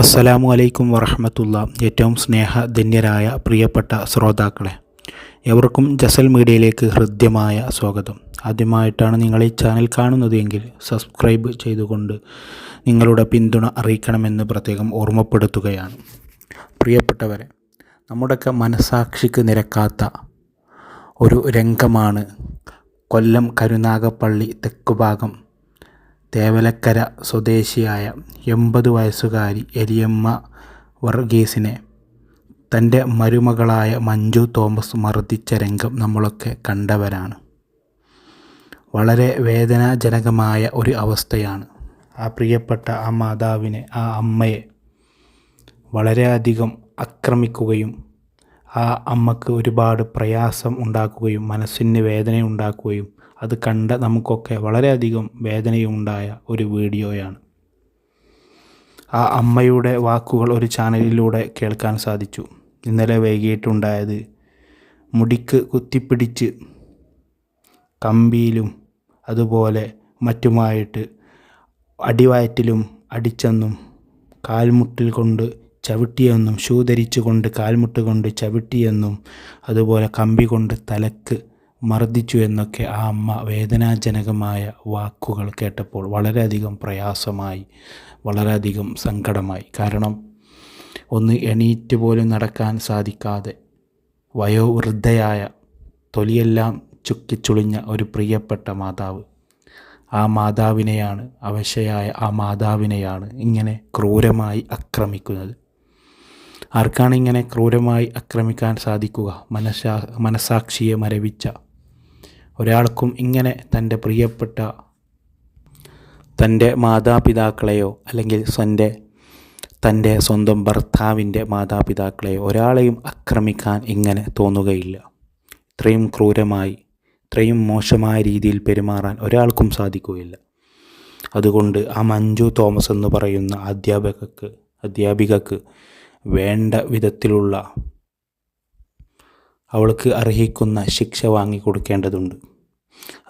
അസ്സലാമു അലൈക്കും വറഹമത്തുള്ള ഏറ്റവും സ്നേഹധന്യരായ പ്രിയപ്പെട്ട ശ്രോതാക്കളെ എവർക്കും ജസൽ മീഡിയയിലേക്ക് ഹൃദ്യമായ സ്വാഗതം. ആദ്യമായിട്ടാണ് നിങ്ങൾ ഈ ചാനൽ കാണുന്നതെങ്കിൽ സബ്സ്ക്രൈബ് ചെയ്തുകൊണ്ട് നിങ്ങളുടെ പിന്തുണ അറിയിക്കണമെന്ന് പ്രത്യേകം ഓർമ്മപ്പെടുത്തുകയാണ്. പ്രിയപ്പെട്ടവരെ നമ്മുടെയൊക്കെ മനസാക്ഷിക്ക് നിരക്കാത്ത ഒരു രംഗമാണ് കൊല്ലം കരുനാഗപ്പള്ളി തെക്കുഭാഗം തേവലക്കര സ്വദേശിയായ എൺപത് വയസ്സുകാരി എലിയമ്മ വർഗീസിനെ തന്റെ മരുമകളായ മഞ്ജു തോമസ് മർദ്ദിച്ച രംഗം നമ്മളൊക്കെ കണ്ടവരാണ്. വളരെ വേദനാജനകമായ ഒരു അവസ്ഥയാണ് ആ പ്രിയപ്പെട്ട ആ മാതാവിനെ ആ അമ്മയെ വളരെയധികം ആക്രമിക്കുകയും ആ അമ്മയ്ക്ക് ഒരുപാട് പ്രയാസം ഉണ്ടാക്കുകയും മനസ്സിന് വേദന ഉണ്ടാക്കുകയും അത് കണ്ട നമുക്കൊക്കെ വളരെയധികം വേദനയുണ്ടായ ഒരു വീഡിയോയാണ്. ആ അമ്മയുടെ വാക്കുകൾ ഒരു ചാനലിലൂടെ കേൾക്കാൻ സാധിച്ചു. ഇന്നലെ വൈകിട്ടുണ്ടായത് മുടിക്ക് കുത്തിപ്പിടിച്ച് കമ്പിയിലും അതുപോലെ മറ്റുമായിട്ട് അടിവയറ്റിലും അടിച്ചെന്നും കാൽമുട്ടിൽ കൊണ്ട് ചവിട്ടിയെന്നും ഷൂ ധരിച്ചുകൊണ്ട് കാൽമുട്ട് കൊണ്ട് ചവിട്ടിയെന്നും അതുപോലെ കമ്പി കൊണ്ട് തലക്ക് മർദ്ദിച്ചു എന്നൊക്കെ ആ അമ്മ വേദനാജനകമായ വാക്കുകൾ കേട്ടപ്പോൾ വളരെയധികം പ്രയാസമായി വളരെയധികം സങ്കടമായി. കാരണം ഒന്ന് എണീറ്റ് പോലും നടക്കാൻ സാധിക്കാതെ വയോവൃദ്ധയായ തൊലിയെല്ലാം ചുക്കിച്ചുളിഞ്ഞ ഒരു പ്രിയപ്പെട്ട മാതാവ്. ആ മാതാവിനെയാണ് അവശയായ ആ മാതാവിനെയാണ് ഇങ്ങനെ ക്രൂരമായി ആക്രമിക്കുന്നത്. ആർക്കാണ് ഇങ്ങനെ ക്രൂരമായി ആക്രമിക്കാൻ സാധിക്കുക? മനസ്സാ മനസാക്ഷിയെ മരവിച്ച ഒരാൾക്കും ഇങ്ങനെ തന്റെ പ്രിയപ്പെട്ട തന്റെ മാതാപിതാക്കളെയോ അല്ലെങ്കിൽ സ്വന്റെ തന്റെ സ്വന്തം ഭർത്താവിന്റെ മാതാപിതാക്കളെയോ ഒരാളെയും ആക്രമിക്കാൻ ഇങ്ങനെ തോന്നുകയില്ല. ഇത്രയും ക്രൂരമായി ഇത്രയും മോശമായ രീതിയിൽ പെരുമാറാൻ ഒരാൾക്കും സാധിക്കുകയില്ല. അതുകൊണ്ട് ആ മഞ്ജു തോമസ് എന്ന് പറയുന്ന അധ്യാപകക്ക് അധ്യാപികക്ക് വേണ്ട വിധത്തിലുള്ള അവൾക്ക് അർഹിക്കുന്ന ശിക്ഷ വാങ്ങിക്കൊടുക്കേണ്ടതുണ്ട്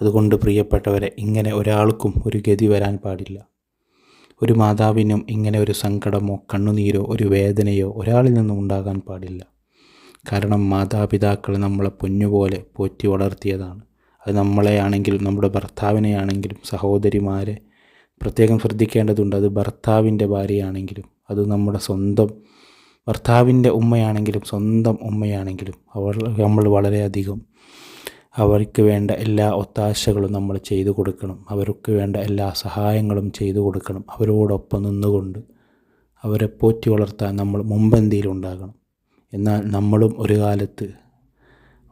അതുകൊണ്ട് പ്രിയപ്പെട്ടവരെ ഇങ്ങനെ ഒരാൾക്കും ഒരു ഗതി വരാൻ പാടില്ല. ഒരു മാതാവിനും ഇങ്ങനെ ഒരു സങ്കടമോ കണ്ണുനീരോ ഒരു വേദനയോ ഒരാളിൽ നിന്നും ഉണ്ടാകാൻ പാടില്ല. കാരണം മാതാപിതാക്കൾ നമ്മളെ പൊന്നുപോലെ പോറ്റി വളർത്തിയതാണ്. അത് നമ്മളെയാണെങ്കിലും നമ്മുടെ ഭർത്താവിനെ ആണെങ്കിലും സഹോദരിമാരെ പ്രത്യേകം ശ്രദ്ധിക്കേണ്ടതുണ്ട്. അത് ഭർത്താവിന്റെ ഭാര്യയാണെങ്കിലും അത് നമ്മുടെ സ്വന്തം ഭർത്താവിന്റെ ഉമ്മയാണെങ്കിലും സ്വന്തം ഉമ്മയാണെങ്കിലും അവൾ നമ്മൾ വളരെയധികം അവർക്ക് വേണ്ട എല്ലാ ഒത്താശകളും നമ്മൾ ചെയ്തു കൊടുക്കണം. അവർക്ക് വേണ്ട എല്ലാ സഹായങ്ങളും ചെയ്തു കൊടുക്കണം. അവരോടൊപ്പം നിന്നുകൊണ്ട് അവരെ പോറ്റി വളർത്താൻ നമ്മൾ മുമ്പന്തിയിലുണ്ടാകണം എന്നാൽ നമ്മളും ഒരു കാലത്ത്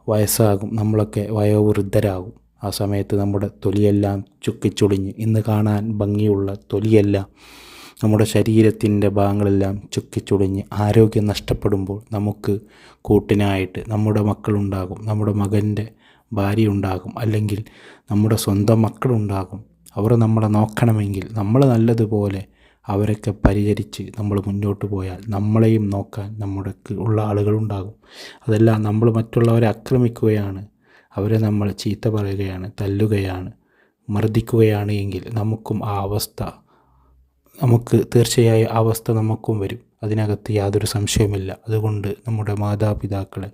വയസ്സാകും. നമ്മളൊക്കെ വയോവൃദ്ധരാകും. ആ സമയത്ത് നമ്മുടെ തൊലിയെല്ലാം ചുക്കിച്ചുളിഞ്ഞ് ഇന്ന് കാണാൻ ഭംഗിയുള്ള തൊലിയെല്ലാം നമ്മുടെ ശരീരത്തിന്റെ ഭാഗങ്ങളെല്ലാം ചുക്കിച്ചുളിഞ്ഞ് ആരോഗ്യം നഷ്ടപ്പെടുമ്പോൾ നമുക്ക് കൂട്ടിനായിട്ട് നമ്മുടെ മക്കളുണ്ടാകും. നമ്മുടെ മകന്റെ ഭാര്യ ഉണ്ടാകും അല്ലെങ്കിൽ നമ്മുടെ സ്വന്തം മക്കളുണ്ടാകും. അവർ നമ്മളെ നോക്കണമെങ്കിൽ നമ്മൾ നല്ലതുപോലെ അവരൊക്കെ പരിചരിച്ച് നമ്മൾ മുന്നോട്ട് പോയാൽ നമ്മളെയും നോക്കാൻ നമ്മുടെ ഉള്ള ആളുകളുണ്ടാകും. അതെല്ലാം നമ്മൾ മറ്റുള്ളവരെ ആക്രമിക്കുകയാണ്. അവരെ നമ്മൾ ചീത്ത പറയുകയാണ് തല്ലുകയാണ് മർദ്ദിക്കുകയാണ് എങ്കിൽ നമുക്കും ആ അവസ്ഥ നമുക്ക് തീർച്ചയായും ആ അവസ്ഥ നമുക്കും വരും. അതിനകത്ത് യാതൊരു സംശയവുമില്ല. അതുകൊണ്ട് നമ്മുടെ മാതാപിതാക്കളെ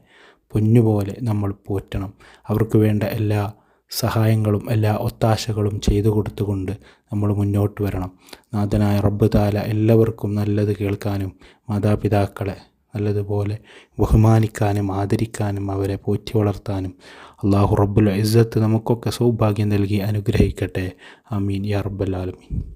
പൊന്നുപോലെ നമ്മൾ പോറ്റണം. അവർക്ക് വേണ്ട എല്ലാ സഹായങ്ങളും എല്ലാ ഒത്താശകളും ചെയ്തു കൊടുത്തുകൊണ്ട് നമ്മൾ മുന്നോട്ട് വരണം. നാഥനായ റബ്ബ് താല എല്ലാവർക്കും നല്ലത് കേൾക്കാനും മാതാപിതാക്കളെ നല്ലതുപോലെ ബഹുമാനിക്കാനും ആദരിക്കാനും അവരെ പോറ്റി വളർത്താനും അള്ളാഹു റബ്ബുൽ ഇസ്സത്ത് നമുക്കൊക്കെ സൗഭാഗ്യം നൽകി അനുഗ്രഹിക്കട്ടെ. ആമീൻ. യാ റബ്ബൽ ആലമീൻ.